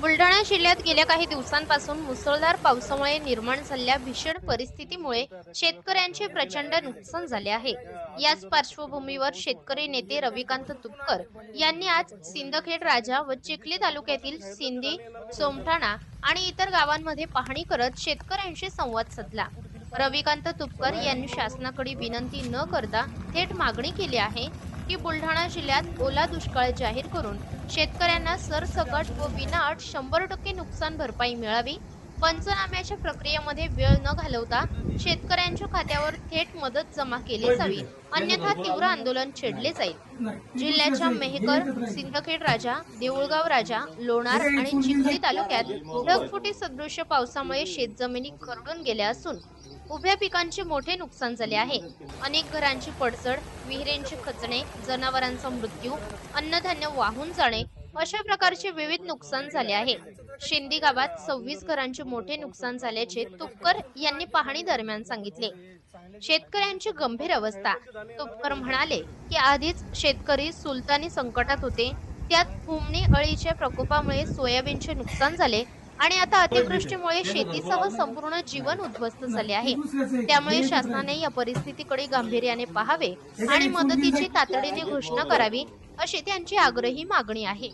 बुलढाणा जिल्ह्यात गेल्या काही दिवसांपासून मुसळधार पावसामुळे निर्माण झालेल्या भीषण परिस्थितीमुळे शेतकऱ्यांचे प्रचंड नुकसान झाले आहे. याच पार्श्वभूमीवर शेतकरी नेते रविकांत तुपकर यांनी आज सिंदखेड राजा व चिखली तालुक्यातील सिंदी सोमठाणा आणि इतर गावांमध्ये पाहणी करत शेतकऱ्यांशी संवाद साधला. रविकांत तुपकर यांनी शासनाकडे विनंती न करता थेट मागणी केली आहे की बुलढाणा जिल्ह्यात ओला दुष्काळ जाहीर करून शेतकऱ्यांना सरसकट व विनाअट शंभर टक्के नुकसान भरपाई मिळावी पंचनाम्याच्या प्रक्रियेमध्ये वेळ न घालवता शेतकऱ्यांच्या खात्यावर थेट मदत जमा केली जावी अन्यथा तीव्र आंदोलन छेडले जाईल. जिल्ह्याच्या मेहकर सिंदखेड राजा देऊळगाव राजा लोणार आणि चिखली तालुक्यात ढगफुटी सदृश्य पावसामुळे शेतजमिनी खरडून गेल्या असून उभ्या पिकांचे मोठे नुकसान झाले आहे. अनेक घरांची पडझड विहिरींचे खचणे जनावरांचा मृत्यू अन्नधान्य वाहून जाणे अशा प्रकारचे विविध नुकसान झाले आहे. शिंदी गावात सव्वीस घरांचे मोठे नुकसान झाल्याचे तुपकर यांनी पाहणी दरम्यान सांगितले. शेतकऱ्यांची गंभीर अवस्था. तुपकर म्हणाले की आधीच शेतकरी सुलतानी संकटात होते. त्यात फुमणी अळीच्या प्रकोपामुळे सोयाबीनचे नुकसान झाले आणि आता अतिवृष्टीमुळे शेतीसह संपूर्ण जीवन उद्ध्वस्त झाले आहे. त्यामुळे शासनाने या परिस्थितीकडे गांभीर्याने पाहावे आणि मदतीची तातडीने घोषणा करावी अशी त्यांची आग्रही मागणी आहे.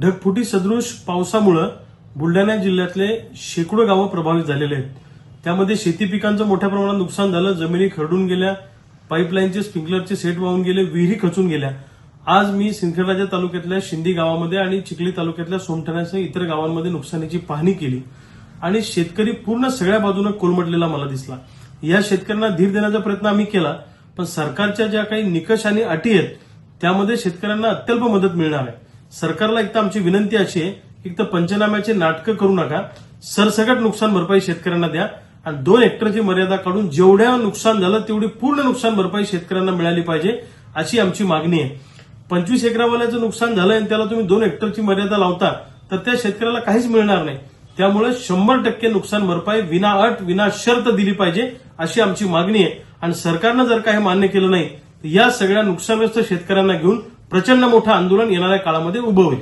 ढगफुटी सदृश पावसामुळं बुलढाणा जिल्ह्यातले शेकडो गावं प्रभावित झालेले आहेत. त्यामध्ये शेती पिकांचं मोठ्या प्रमाणात नुकसान झालं जमिनी खरडून गेल्या पाईपलाईनचे स्प्रिंकलरचे सेट वाहून गेले विहिरी खचून गेल्या. आज मी सिंदखेडराजा तालुक्यातल्या शिंदी गावामध्ये आणि चिखली तालुक्यातल्या सोमठाण्यासह इतर गावांमध्ये नुकसानीची पाहणी केली. आणि शेतकरी पूर्ण सगळ्या बाजूने कोलमडलेला मला दिसला. या शेतकऱ्यांना धीर देण्याचा प्रयत्न आम्ही केला पण सरकारच्या ज्या काही निकष आणि अटी आहेत त्यामध्ये शेतकऱ्यांना अत्यल्प मदत मिळणार आहे. सरकारला एक तर आमची विनंती अशी आहे एक तर पंचनाम्याचे नाटकं करू नका सरसकट नुकसान भरपाई शेतकऱ्यांना द्या आणि दोन हेक्टरची मर्यादा काढून जेवढ्या नुकसान झालं तेवढी पूर्ण नुकसान भरपाई शेतकऱ्यांना मिळाली पाहिजे अशी आमची मागणी आहे. पंचवीस एकरावाल्याचं नुकसान झालं आणि त्याला तुम्ही दोन हेक्टरची मर्यादा लावता तर त्या शेतकऱ्याला काहीच मिळणार नाही. त्यामुळे शंभर टक्के नुकसान भरपाई विना अट विना शर्त दिली पाहिजे अशी आमची मागणी आहे. आणि सरकारनं जर काही मान्य केलं नाही या सगळ्या नुकसानग्रस्त शेतकऱ्यांना घेऊन प्रचंड मोठं आंदोलन येणाऱ्या काळामध्ये उभं होईल.